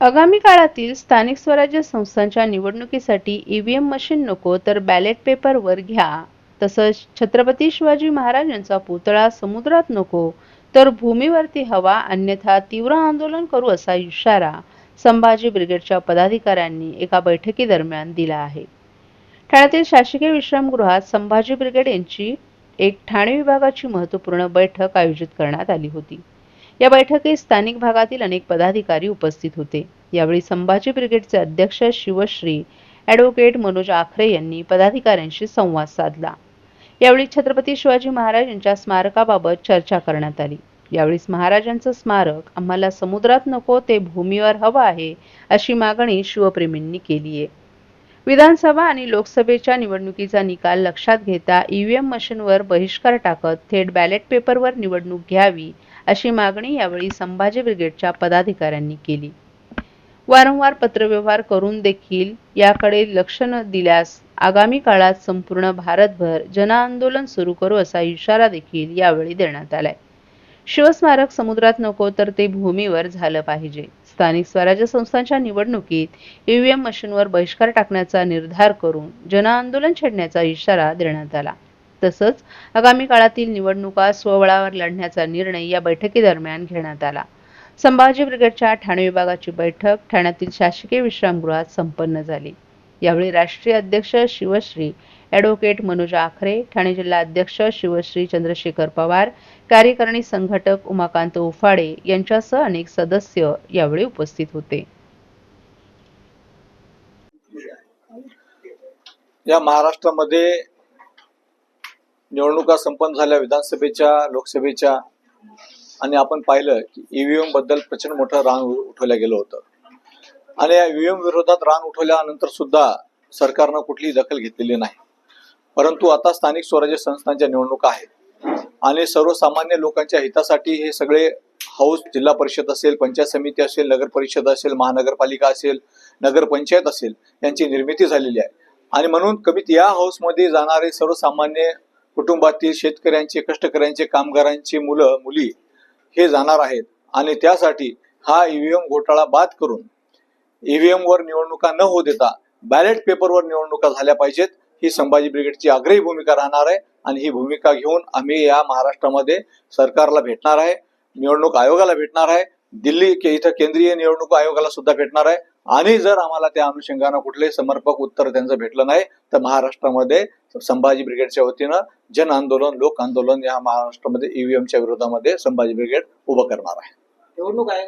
आगामी काळातील स्थानिक स्वराज्य संस्थांच्या निवडणुकीसाठी ईव्हीएम मशीन नको तर बॅलेट पेपरवर घ्या. तसंच छत्रपती शिवाजी महाराजांचा पुतळा समुद्रात नको तर भूमीवरती हवा अन्यथा तीव्र आंदोलन करू असा इशारा संभाजी ब्रिगेडच्या पदाधिकाऱ्यांनी एका बैठकीदरम्यान दिला आहे. ठाण्यातील शासकीय विश्रामगृहात संभाजी ब्रिगेड यांची एक ठाणे विभागाची महत्त्वपूर्ण बैठक आयोजित करण्यात आली होती. या बैठकीत स्थानिक भागातील अनेक पदाधिकारी उपस्थित होते. यावेळी संभाजी ब्रिगेडचे अध्यक्ष शिवश्री ॲडव्होकेट मनोज आखरे यांनी पदाधिकाऱ्यांशी संवाद साधला. यावेळी छत्रपती शिवाजी महाराज यांच्या स्मारकाबाबत चर्चा करण्यात आली. यावेळी महाराजांचं स्मारक आम्हाला समुद्रात नको ते भूमीवर हवं आहे अशी मागणी शिवप्रेमींनी केली आहे. विधानसभा आणि लोकसभेच्या निवडणुकीचा निकाल लक्षात घेता ईव्हीएम मशीनवर बहिष्कार टाकत थेट बॅलेट पेपरवर निवडणूक घ्यावी अशी मागणी यावेळी संभाजी ब्रिगेडच्या पदाधिकाऱ्यांनी केली. वारंवार पत्रव्यवहार करून देखील याकडे लक्ष न दिल्यास आगामी काळात संपूर्ण भारतभर जनआंदोलन सुरू करू असा इशारा देखील यावेळी देण्यात आलाय. शिवस्मारक समुद्रात नको तर ते भूमीवर झालं पाहिजे. स्थानिक स्वराज्य संस्थांच्या निवडणुकीत ईव्हीएम मशीनवर बहिष्कार टाकण्याचा निर्धार करून जनआंदोलन छेडण्याचा इशारा देण्यात आला. तसंच आगामी काळातील निवडणुका स्वबळावर लढण्याचा निर्णय या बैठकीदरम्यान घेण्यात आला. संभाजी ब्रिगेडच्या ठाणे विभागाची बैठक ठाण्यातील शासकीय विश्रामगृहात संपन्न झाली. यावेळी राष्ट्रीय अध्यक्ष शिवश्री ॲडव्होकेट मनोज आखरे ठाणे जिल्हा अध्यक्ष शिवश्री चंद्रशेखर पवार कार्यकारिणी संघटक उमाकांत उफाडे यांच्यासह अनेक सदस्य यावेळी उपस्थित होते. या महाराष्ट्रामध्ये निवडणुका संपन्न झाल्या विधानसभेच्या लोकसभेच्या आणि आपण पाहिलं की ईव्हीएमबद्दल प्रचंड मोठं रान उठवलं गेलं होतं. आणि या ईव्हीएम विरोधात रान उठवल्यानंतर सुद्धा सरकारनं कुठलीही दखल घेतलेली नाही. परंतु आता स्थानिक स्वराज्य संस्थांच्या निवडणुका आहेत. आणि सर्वसामान्य लोकांच्या हितासाठी हे सगळे हाऊस जिल्हा परिषद असेल पंचायत समिती असेल नगर परिषद असेल महानगरपालिका असेल नगरपंचायत असेल यांची निर्मिती झालेली आहे. आणि म्हणून कमीत या हाऊसमध्ये जाणारे सर्वसामान्य कुटुंबातील शेतकऱ्यांचे कष्टकऱ्यांचे कामगारांची मुलं मुली हे जाणार आहेत. आणि त्यासाठी हा ईव्हीएम घोटाळा बाद करून ईव्हीएम वर निवडणुका न होऊ देता बॅलेट पेपरवर निवडणुका झाल्या पाहिजेत. ही संभाजी ब्रिगेडची आग्रही भूमिका राहणार आहे आणि ही भूमिका घेऊन आम्ही या महाराष्ट्रामध्ये सरकारला भेटणार आहे. निवडणूक आयोगाला भेटणार आहे. दिल्ली के इथं केंद्रीय निवडणूक आयोगाला सुद्धा भेटणार आहे. आणि जर आम्हाला त्या अनुषंगानं कुठले समर्पक उत्तर त्यांचं भेटलं नाही तर महाराष्ट्रामध्ये संभाजी ब्रिगेडच्या वतीनं जन आंदोलन लोक आंदोलन या महाराष्ट्रामध्ये ईव्हीएमच्या विरोधामध्ये संभाजी ब्रिगेड उभं करणार आहे. निवडणूक आयोग